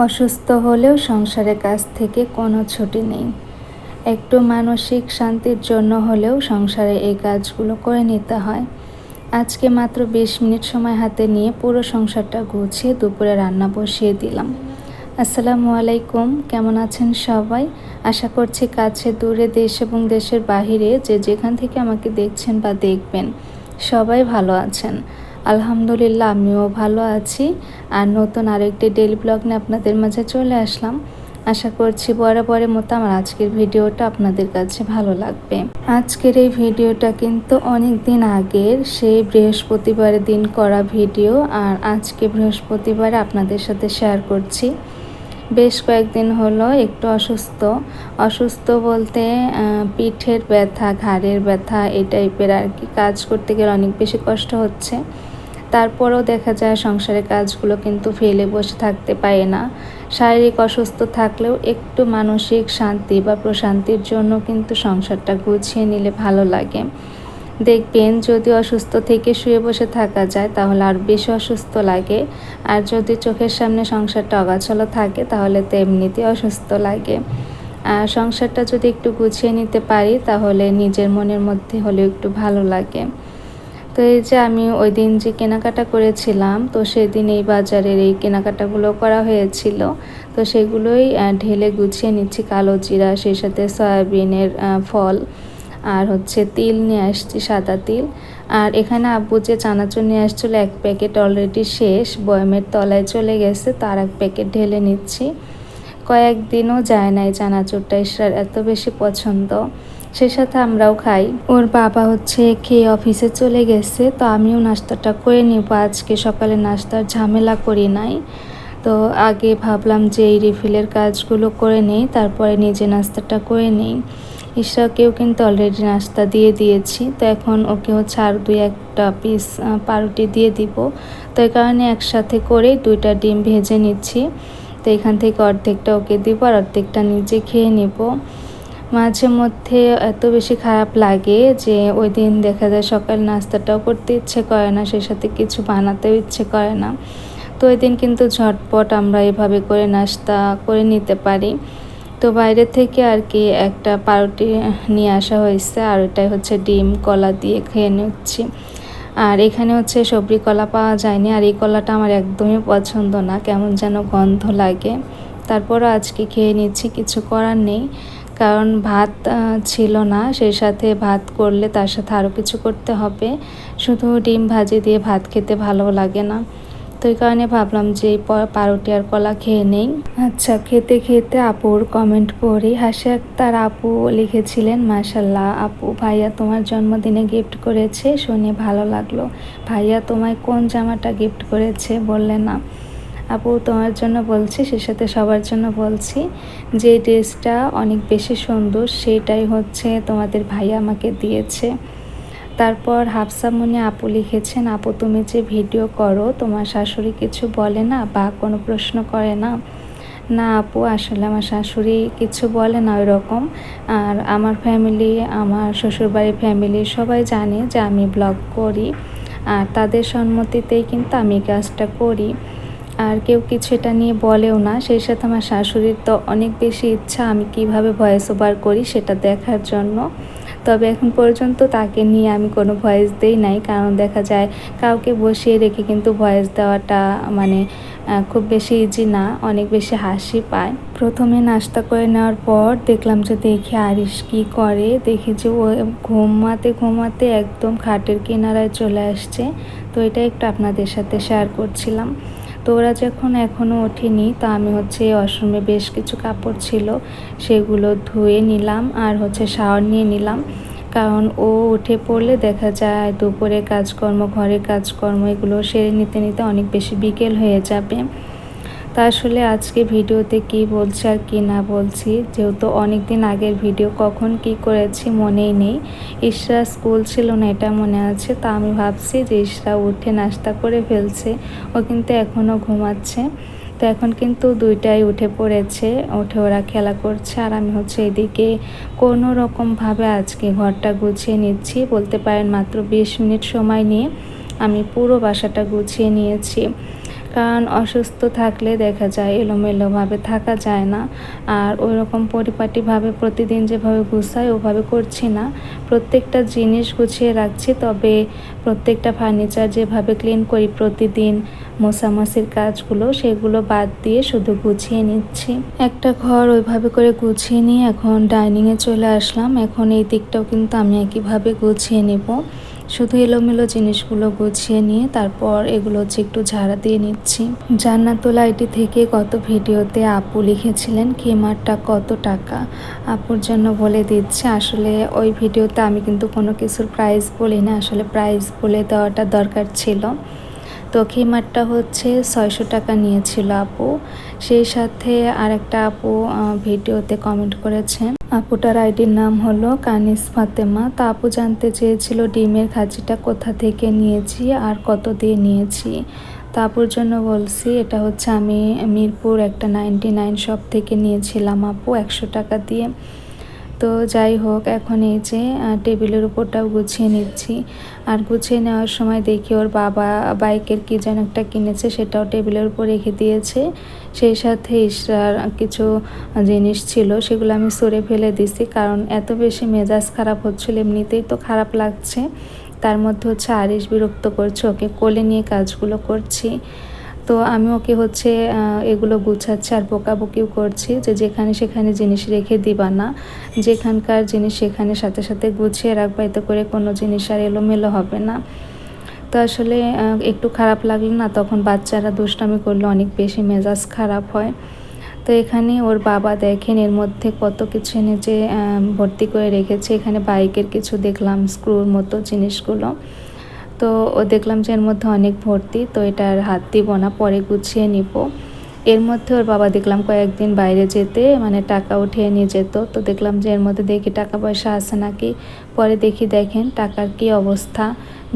অসুস্থ হলেও সংসারের কাছ থেকে কোনো ছুটি নেই। একটু মানসিক শান্তির জন্য হলেও সংসারে এই কাজগুলো করে নিতে হয়। আজকে মাত্র বিশ মিনিট সময় হাতে নিয়ে পুরো সংসারটা গুছিয়ে দুপুরে রান্না বসিয়ে দিলাম। আসসালামু আলাইকুম, কেমন আছেন সবাই? আশা করছি কাছে, দূরে দেশ এবং দেশের বাহিরে যে যেখান থেকে আমাকে দেখছেন বা দেখবেন, সবাই ভালো আছেন। আলহামদুলিল্লাহ, আমিও ভালো আছি। আর নতুন আরেকটি ডেলি ব্লগ নিয়ে আপনাদের মাঝে চলে আসলাম। আশা করছি বরাবরের মতো আমার আজকের ভিডিওটা আপনাদের কাছে ভালো লাগবে। আজকের এই ভিডিওটা কিন্তু অনেক দিন আগের, সেই বৃহস্পতিবারের দিন করা ভিডিও আর আজকে বৃহস্পতিবারে আপনাদের সাথে শেয়ার করছি। বেশ কয়েকদিন হলো একটু অসুস্থ। অসুস্থ বলতে পিঠের ব্যথা, ঘাড়ের ব্যথা, এই টাইপের আর কি। কাজ করতে গেলে অনেক বেশি কষ্ট হচ্ছে। তারপরেও দেখা যায় সংসারের কাজগুলো কিন্তু ফেলে বসে থাকতে পারে না। শারীরিক অসুস্থ থাকলেও একটু মানসিক শান্তি বা প্রশান্তির জন্য কিন্তু সংসারটা গুছিয়ে নিলে ভালো লাগে। দেখবেন যদি অসুস্থ থেকে শুয়ে বসে থাকা যায় তাহলে আর বেশি অসুস্থ লাগে। আর যদি চোখের সামনে সংসারটা অগাছলো থাকে তাহলে তো এমনিতেই অসুস্থ লাগে। আর সংসারটা যদি একটু গুছিয়ে নিতে পারি তাহলে নিজের মনের মধ্যে হলেও একটু ভালো লাগে। তো এই যে আমি ওই দিন যে কেনাকাটা করেছিলাম, তো সেদিন এই বাজারের এই কেনাকাটাগুলো করা হয়েছিল। তো সেগুলোই ঢেলে গুছিয়ে নিচ্ছি কালো জিরা, সেই সাথে সয়াবিনের ফল, আর হচ্ছে তিল নিয়ে আসছি, সাদা তিল। আর এখানে আব্বু যে চানাচুর নিয়ে আসছিল, এক প্যাকেট অলরেডি শেষ, বয়মের তলায় চলে গেছে, তার এক প্যাকেট ঢেলে নিচ্ছি। কয়েকদিনও যায় না এই চানাচুরটা এত বেশি পছন্দ। সে সাথে আমরাও খাই। ওর বাবা হচ্ছে খেয়ে অফিসে চলে গেছে, তো আমিও নাস্তাটা করে নিব। আজকে সকালে নাস্তার ঝামেলা করি নাই। তো আগে ভাবলাম যে এই রিফিলের কাজগুলো করে নেই, তারপরে নিজে নাস্তাটা করে নিই। ঈশাকেও কিন্তু অলরেডি নাস্তা দিয়ে দিয়েছি, তো এখন ওকে হচ্ছে আর দুই একটা পিস পাউরুটি দিয়ে দিব। তো এই কারণে একসাথে করে দুইটা ডিম ভেজে নিচ্ছি। তো এখান থেকে অর্ধেকটা ওকে দিব আর অর্ধেকটা নিজে খেয়ে নিব। মাঝে মধ্যে এত বেশি খারাপ লাগে যে ওই দিন দেখা যায় সকাল নাস্তাটাও করতে ইচ্ছে করে না, সেই সাথে কিছু বানাতেও ইচ্ছে করে না। তো ওই দিন কিন্তু ঝটপট আমরা এভাবে করে নাস্তা করে নিতে পারি। তো বাইরে থেকে আর কি একটা পাউরুটি নিয়ে আসা হয়েছে আর ওটাই হচ্ছে ডিম, কলা দিয়ে খেয়ে নিচ্ছি। আর এখানে হচ্ছে সবরি কলা পাওয়া যায়নি আর এই কলাটা আমার একদমই পছন্দ না, কেমন যেন গন্ধ লাগে। তারপরও আজকে খেয়ে নিচ্ছি, কিছু করার নেই। কারণ ভাত ছিল না। সেই সাথে ভাত করলে তার সাথে আরও কিছু করতে হবে। শুধু ডিম ভাজি দিয়ে ভাত খেতে ভালো লাগে না। তো এই কারণে ভাবলাম যে পাউরুটি আর কলা খেয়ে নেই। আচ্ছা খেতে খেতে আপুর কমেন্ট পড়ি হাসি তার আপু লিখেছিলেন মাসাল্লাহ আপু, ভাইয়া তোমার জন্মদিনে গিফট করেছে, শুনে ভালো লাগল। ভাইয়া তোমায় কোন জামাটা গিফট করেছে বললে না। আপু তোমার জন্য বলছি, সে সাথে সবার জন্য বলছি যে ড্রেসটা অনেক বেশি সুন্দর, সেটাই হচ্ছে তোমাদের ভাই আমাকে দিয়েছে। তারপর হাফসামুনি আপু লিখেছেন, আপু, তুমি যে ভিডিও করো, তোমার শাশুড়ি কিছু বলে না বা কোনো প্রশ্ন করে না? না আপু, আসলে আমার শাশুড়ি কিছু বলে না ওই রকম আর আমার ফ্যামিলি আমার শ্বশুরবাড়ির ফ্যামিলি সবাই জানে যে আমি ব্লগ করি। আর তাদের সম্মতিতেই কিন্তু আমি কাজটা করি। আর কেউ কিছু এটা নিয়ে বলেও না। সেই সাথে আমার শাশুড়ির তো অনেক বেশি ইচ্ছা আমি কীভাবে ভয়েস ওভার করি সেটা দেখার জন্য। তবে এখন পর্যন্ত তাকে নিয়ে আমি কোনো ভয়েস দেই নাই। কারণ দেখা যায় কাউকে বসিয়ে রেখে কিন্তু ভয়েস দেওয়াটা মানে খুব বেশি ইজি না, অনেক বেশি হাসি পায়। প্রথমে নাস্তা করে নেওয়ার পর দেখলাম যে দেখি আরিস কি করে। দেখি যে ও ঘুমাতে ঘুমাতে একদম খাটের কিনারায় চলে আসছে। তো এটা একটু আপনাদের সাথে শেয়ার করছিলাম। তো ওরা যখন এখনও ওঠেনি, তা আমি হচ্ছে ওয়াশরুমে বেশ কিছু কাপড় ছিল, সেগুলো ধুয়ে নিলাম আর হচ্ছে শাওয়ার নিয়ে নিলাম। কারণ ও উঠে পড়লে দেখা যায় দুপুরে কাজকর্ম, ঘরের কাজকর্ম, এগুলো সেরে নিতে নিতে অনেক বেশি বিকেল হয়ে যাবে। তা আসলে আজকে ভিডিওতে কি বলছি আর কি না বলছি, যেহেতু অনেক দিন আগের ভিডিও, কখন কি করেছি মনেই নেই। ইশরা স্কুল ছিল না, এটা মনে আছে, তা আমি ভাবছি যে ইশরা উঠে নাস্তা করে ফেলছে, ও কিন্তু এখনও ঘুমাচ্ছে। তো এখন কিন্তু দুইটাই উঠে পড়েছে, উঠে ওরা খেলা করছে, আর আমি হচ্ছে এদিকে কোনো রকমভাবে আজকে ঘরটা গুছিয়ে নিচ্ছি, বলতে পারেন মাত্র বিশ মিনিট সময় নিয়ে আমি পুরো বাসাটা গুছিয়ে নিয়েছি। কারণ অসুস্থ থাকলে দেখা যায় এলোমেলোভাবে থাকা যায় না। আর ওই রকম পরিপাটিভাবে প্রতিদিন যেভাবে গুছাই, ওভাবে করছি না। প্রত্যেকটা জিনিস গুছিয়ে রাখছি, তবে প্রত্যেকটা ফার্নিচার যেভাবে ক্লিন করি প্রতিদিন মশামাছির কাজগুলো, সেগুলো বাদ দিয়ে শুধু গুছিয়ে নিচ্ছি। একটা ঘর ওইভাবে করে গুছিয়ে নিয়ে এখন ডাইনিংয়ে চলে আসলাম। এখন এই দিকটাও কিন্তু আমি একইভাবে গুছিয়ে নেব। শুধু এলোমেলো জিনিসগুলো গুছিয়ে নিয়ে তারপর এগুলো হচ্ছে একটু ঝাড়া দিয়ে নিচ্ছি। জান্নাতুল আইটি থেকে কত ভিডিওতে আপু লিখেছিলেন, কেমারটা কত টাকা? আপুর জন্য বলে দিচ্ছে, আসলে ওই ভিডিওতে আমি কিন্তু কোনো কিছুর প্রাইস বলি না, আসলে প্রাইস বলে দেওয়াটা দরকার ছিল। তো খিমারটা হচ্ছে ছয়শো টাকা নিয়েছিল আপু। সেই সাথে আরেকটা আপু ভিডিওতে কমেন্ট করেছেন আপুটার আইডির নাম হলো কানিস ফাতেমা। তা আপু জানতে চেয়েছিল ডিমের খাঁচিটা কোথা থেকে নিয়েছি আর কত দিয়ে নিয়েছি। তা আপুর জন্য বলছি, এটা হচ্ছে আমি মিরপুর একটা নাইনটি নাইন শপ থেকে নিয়েছিলাম আপু, একশো টাকা দিয়ে। তো যাই হোক, এখন এই যে টেবিলের উপরটাও গুছিয়ে নিচ্ছি। আর গুছিয়ে নেওয়ার সময় দেখি ওর বাবা বাইকের কি যেন একটা কিনেছে, সেটাও টেবিলের উপর রেখে দিয়েছে। সেই সাথে ইসরার কিছু জিনিস ছিল, সেগুলো আমি সরে ফেলে দিছি। কারণ এত বেশি মেজাজ খারাপ হচ্ছিল, এমনিতেই তো খারাপ লাগছে। তার মধ্যে হচ্ছে আরিস বিরক্ত করছে, ওকে কোলে নিয়ে কাজগুলো করছি। তো আমি ওকে হচ্ছে এগুলো গুছাচ্ছি আর বকাবকিও করছি যে যেখানে সেখানে জিনিস রেখে দিবা না। যেখানকার জিনিস সেখানে সাথে সাথে গুছিয়ে রাখবা, এতে করে কোনো জিনিস আর এলোমেলো হবে না। তো আসলে একটু খারাপ লাগলে না তখন বাচ্চারা দুষ্টামি করলে অনেক বেশি মেজাজ খারাপ হয়। তো এখানে ওর বাবা দেখেন এর মধ্যে কত কিছু যে ভর্তি করে রেখেছে। এখানে বাইকের কিছু দেখলাম, স্ক্রুর মতো জিনিসগুলো। তো দেখলাম যে এর মধ্যে অনেক ভর্তি, তো এটার হাত দিব না, পরে গুছিয়ে নিব। এর মধ্যে ওর বাবা দেখলাম কয়েকদিন বাইরে যেতে মানে টাকা উঠিয়ে নিয়ে যেত। তো দেখলাম যে এর মধ্যে দেখি টাকা পয়সা আছে নাকি। পরে দেখি দেখেন টাকার কি অবস্থা।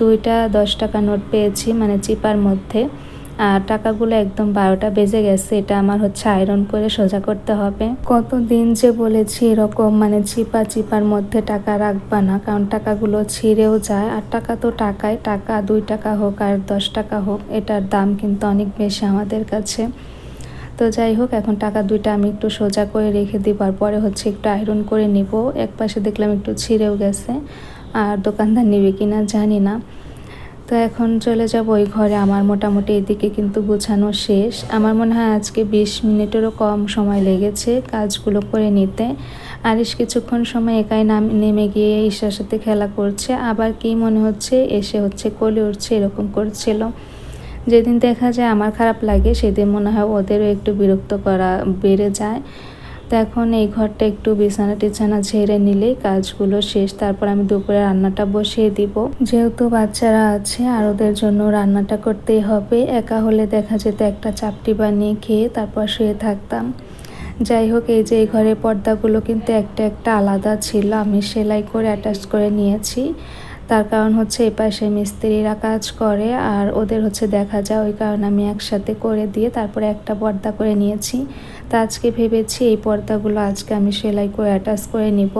দুইটা দশ টাকা নোট পেয়েছি মানে চিপার মধ্যে। আর টাকাগুলো একদম বারোটা বেজে গেছে, এটা আমার হচ্ছে আয়রন করে সোজা করতে হবে। কতদিন যে বলেছি এরকম মানে চিপা চিপার মধ্যে টাকা রাখবা না, কারণ টাকাগুলো ছিঁড়েও যায়। আর টাকা তো টাকায়, টাকা দুই টাকা হোক আর দশ টাকা হোক, এটার দাম কিন্তু অনেক বেশি আমাদের কাছে। তো যাই হোক, এখন টাকা দুইটা আমি একটু সোজা করে রেখে দিবার পরে হচ্ছে একটু আয়রন করে নিব। এক পাশে দেখলাম একটু ছিঁড়েও গেছে, আর দোকানদার নেবে কিনা জানি না। তো এখন চলে যাব ওই ঘরে। আমার মোটামুটি এদিকে কিন্তু গোছানো শেষ। আমার মনে হয় আজকে বিশ মিনিটেরও কম সময় লেগেছে কাজগুলো করে নিতে। আরিস কিছুক্ষণ সময় একাই নাম, নেমে গিয়ে ঈশার সাথে খেলা করছে। আবার কি মনে হচ্ছে? এসে হচ্ছে কোলে উঠছে, এরকম করছিল। যেদিন দেখা যায় আমার খারাপ লাগে, সেদিন মনে হয় ওদেরও একটু বিরক্ত করা বেড়ে যায়। তো এখন এই ঘরটা একটু বিছানা টিছানা ঝেড়ে নিলেই কাজগুলো শেষ। তারপর আমি দুপুরে রান্নাটা বসিয়ে দিব। যেহেতু বাচ্চারা আছে, আর ওদের জন্য রান্নাটা করতেই হবে। একা হলে দেখা যেত একটা চাপটি বানিয়ে খেয়ে তারপর শুয়ে থাকতাম। যাই হোক, এই যে এই ঘরের পর্দাগুলো কিন্তু একটা একটা আলাদা ছিল। আমি সেলাই করে অ্যাটাচ করে নিয়েছি। তার কারণ হচ্ছে এ পাশে মিস্ত্রিরা কাজ করে, আর ওদের হচ্ছে দেখা যায়। ওই কারণে আমি একসাথে করে দিয়ে তারপরে একটা পর্দা করে নিয়েছি। তা আজকে ভেবেছি এই পর্দাগুলো আজকে আমি সেলাই করে অ্যাটাচ করে নিব।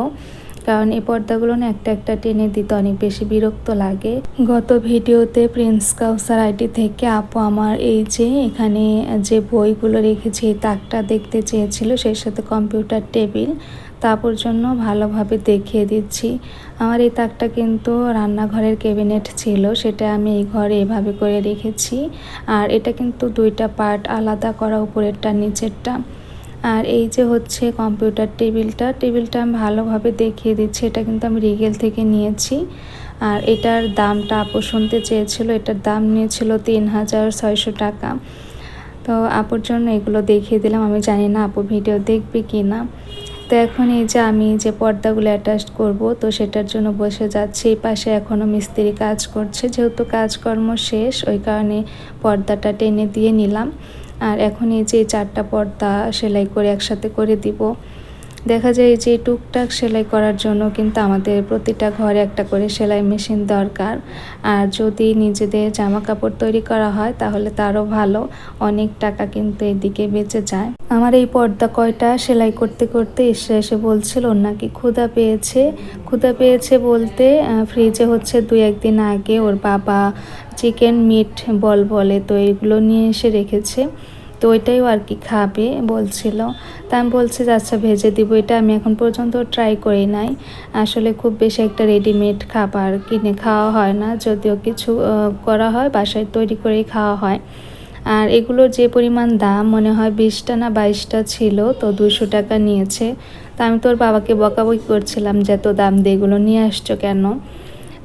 কারণ এই পর্দাগুলো না একটা একটা টেনে দিতে অনেক বেশি বিরক্ত লাগে। গত ভিডিওতে প্রিন্স কাউসার আইটি থেকে আপু আমার এই যে এখানে যে বইগুলো রেখেছি, এই তাকটা দেখতে চেয়েছিল, সেই সাথে কম্পিউটার টেবিল, তারপর জন্য ভালোভাবে দেখিয়ে দিচ্ছি। আমার এই তাকটা কিন্তু রান্নাঘরের ক্যাবিনেট ছিল, সেটা আমি এই ঘরে এভাবে করে রেখেছি। আর এটা কিন্তু দুইটা পার্ট আলাদা করা, উপরেরটা নিচেরটা। আর এই যে হচ্ছে কম্পিউটার টেবিলটা টেবিলটা আমি ভালোভাবে দেখিয়ে দিচ্ছি। এটা কিন্তু আমি রিগেল থেকে নিয়েছি। আর এটার দামটা আপু শুনতে চেয়েছিল, এটার দাম নিয়েছিল তিন হাজার ছয়শো টাকা। তো আপুর জন্য এগুলো দেখিয়ে দিলাম। আমি জানি না আপু ভিডিও দেখবে কি না তো এখন এই যে আমি যে পর্দাগুলো অ্যাটাচ করব, তো সেটার জন্য বসে যাচ্ছি। এই পাশে এখনও মিস্ত্রি কাজ করছে। যেহেতু কাজকর্ম শেষ, ওই কারণে পর্দাটা টেনে দিয়ে নিলাম। আর এখন এই যে চারটা পর্দা সেলাই করে একসাথে করে দিব। দেখা যায় যে টুকটাক সেলাই করার জন্য কিন্তু আমাদের প্রতিটা ঘরে একটা করে সেলাই মেশিন দরকার। আর যদি নিজেদের জামা কাপড় তৈরি করা হয় তাহলে তারও ভালো, অনেক টাকা কিন্তু এদিকে বেঁচে যায়। আমার এই পর্দা কয়টা সেলাই করতে করতে এসে এসে বলছিল, নাকি ক্ষুধা পেয়েছে? ক্ষুধা পেয়েছে বলতে ফ্রিজে হচ্ছে দু একদিন আগে ওর বাবা চিকেন মিট বল বলে তো এগুলো নিয়ে এসে রেখেছে। তো ওইটাইও আর কি খাবে বলছিল। তা আমি বলছি যে আচ্ছা ভেজে দিব। এটা আমি এখন পর্যন্ত ট্রাই করি নাই। আসলে খুব বেশি একটা রেডিমেড খাবার কিনে খাওয়া হয় না। যদিও কিছু করা হয়, বাসায় তৈরি করেই খাওয়া হয়। আর এগুলোর যে পরিমাণ দাম, মনে হয় বিশটা না বাইশটা ছিল, তো দুশো টাকা নিয়েছে। তা আমি তোর বাবাকে বকাবকি করছিলাম যে, এত দাম দিয়ে এগুলো নিয়ে আসছো কেন?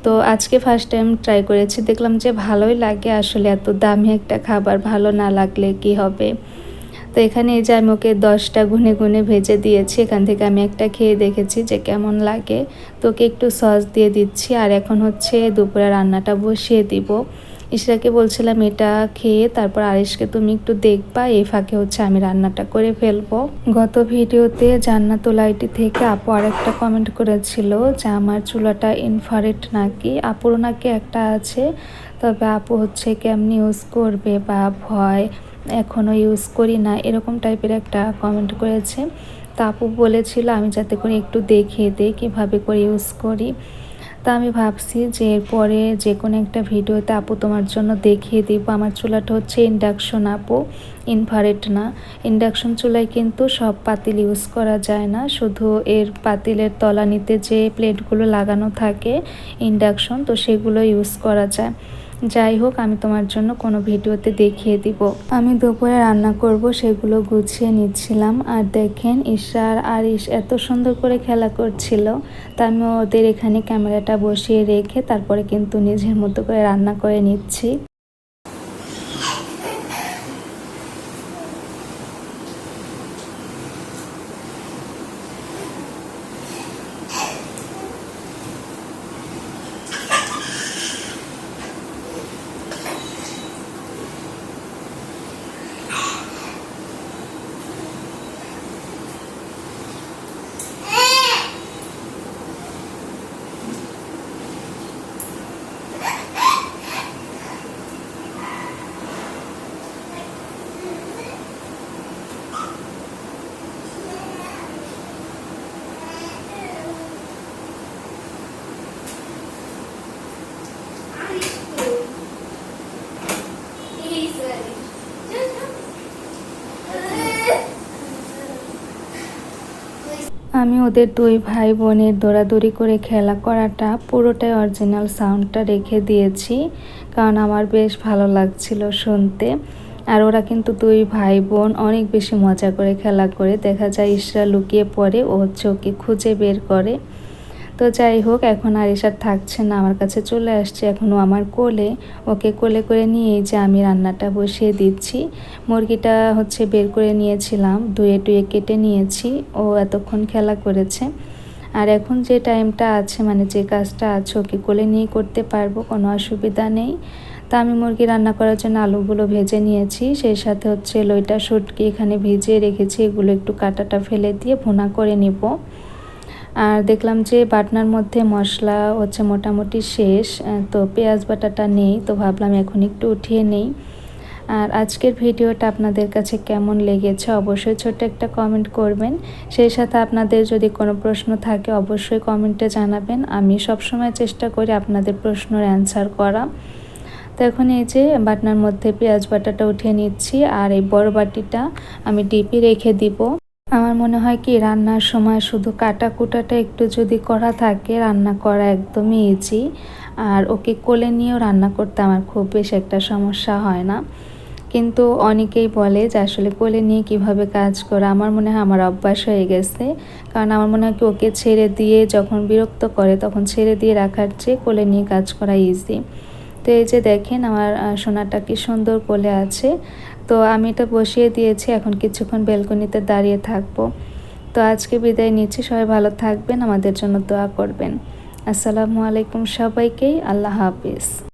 তো আজকে ফার্স্ট টাইম ট্রাই করেছি। দেখলাম যে ভালোই লাগে আসলে, এত দামি একটা খাবার, ভালো না লাগলে কি হবে? তো এখানে এই যে আমি ওকে দশটা গুনে গুনে ভেজে দিয়েছি, এখান থেকে আমি একটা খেয়ে দেখেছি যে কেমন লাগে। তোকে একটু সস দিয়ে দিচ্ছি, আর এখন হচ্ছে দুপুরে রান্নাটা বসিয়ে দিব। ইশরাকে বলছিলাম, এটা খেয়ে তারপর আরিশকে তুমি একটু দেখবা, এই ফাঁকে হচ্ছে আমি রান্নাটা করে ফেলব। গত ভিডিওতে জান্নাতুল আইটি থেকে আপু আরেকটা কমেন্ট করেছিল যে, আমার চুলাটা ইনফারেট নাকি? আপুর নাকি একটা আছে। তবে আপু হচ্ছে কেমনি ইউজ করবে বা ভয় এখনও ইউজ করি না, এরকম টাইপের একটা কমেন্ট করেছে। তা আপু বলেছিল, আমি যাতে করে একটু দেখিয়ে দিই, কীভাবে করে ইউজ করি? তা আমি ভাবছি যে এরপরে যে কোনো একটা ভিডিওতে আপু তোমার জন্য দেখিয়ে দিব। আমার চুলাটা হচ্ছে ইন্ডাকশন আপু ইনভারেট না। ইন্ডাকশন চুলায় কিন্তু সব পাতিল ইউজ করা যায় না। শুধু এর পাতিলের তলানিতে যে প্লেটগুলো লাগানো থাকে ইন্ডাকশন, তো সেগুলো ইউজ করা যায়। যাই হোক, আমি তোমার জন্য কোনো ভিডিওতে দেখিয়ে দিব। আমি দুপুরে রান্না করব, সেগুলো গুছিয়ে নিচ্ছিলাম। আর দেখেন, ঈশার আর ইস এত সুন্দর করে খেলা করছিল তা আমি ওদের এখানে ক্যামেরাটা বসিয়ে রেখে তারপরে কিন্তু নিজের মতো করে রান্না করে নিচ্ছি। আমি ওদের দুই ভাই বোনের দৌড়াদৌড়ি করে খেলা করাটা পুরোটাই অরিজিনাল সাউন্ডটা রেখে দিয়েছি, কারণ আমার বেশ ভালো লাগছিল শুনতে। আর ওরা কিন্তু দুই ভাই বোন অনেক বেশি মজা করে খেলা করে। দেখা যায় ইসরা লুকিয়ে পড়ে, ও চোখে খুঁজে বের করে। তো যাই হোক, এখন আর এসার থাকছে না, আমার কাছে চলে আসছে। এখনও আমার কোলে, ওকে কোলে করে নিয়ে যে আমি রান্নাটা বসিয়ে দিচ্ছি। মুরগিটা হচ্ছে বের করে নিয়েছিলাম, ধুয়ে টুয়ে কেটে নিয়েছি, ও এতক্ষণ খেলা করেছে। আর এখন যে টাইমটা আছে মানে যে কাজটা আছে, ওকে কোলে নিয়ে করতে পারব, কোনো অসুবিধা নেই। তা আমি মুরগি রান্না করার জন্য আলুগুলো ভেজে নিয়েছি, সেই সাথে হচ্ছে লইটা, শুটকি এখানে ভিজিয়ে রেখেছি, এগুলো একটু কাটাটা ফেলে দিয়ে ভুনা করে নিব। আর দেখলাম যে বাটনার মধ্যে মশলা হচ্ছে মোটামুটি শেষ তো পেঁয়াজ বাটাটা নেই, তো ভাবলাম এখন একটু উঠিয়ে নেই। আর আজকের ভিডিওটা আপনাদের কাছে কেমন লেগেছে অবশ্যই ছোট্ট একটা কমেন্ট করবেন। সেই সাথে আপনাদের যদি কোনো প্রশ্ন থাকে অবশ্যই কমেন্টে জানাবেন। আমি সবসময় চেষ্টা করি আপনাদের প্রশ্নের অ্যান্সার করা। তো এখন এই যে বাটনার মধ্যে পেঁয়াজ বাটাটা উঠিয়ে নিচ্ছি, আর এই বড় বাটিটা আমি ডিপি রেখে দিব। আমার মনে হয় কি, রান্নার সময় শুধু কাটা কুটাটা একটু যদি করা থাকে, রান্না করা একদমই ইজি আর ওকে কোলে নিয়েও রান্না করতে আমার খুব বেশি একটা সমস্যা হয় না। কিন্তু অনেকেই বলে যে, আসলে কোলে নিয়ে কীভাবে কাজ করা? আমার মনে হয় আমার অভ্যাস হয়ে গেছে। কারণ আমার মনে হয় কি, ওকে ছেড়ে দিয়ে যখন বিরক্ত করে, তখন ছেড়ে দিয়ে রাখার চেয়ে কোলে নিয়ে কাজ করা ইজি তো এই যে দেখেন, আমার সোনাটা কি সুন্দর কোলে আছে। তো আমি এটা বসিয়ে দিয়েছি, এখন কিছুক্ষণ বেলকনিতে দাঁড়িয়ে থাকব। তো আজকে বিদায় নিচ্ছি, সবাই ভালো থাকবেন, আমাদের জন্য দোয়া করবেন। আসসালামু আলাইকুম সবাইকেই আল্লাহ হাফিজ।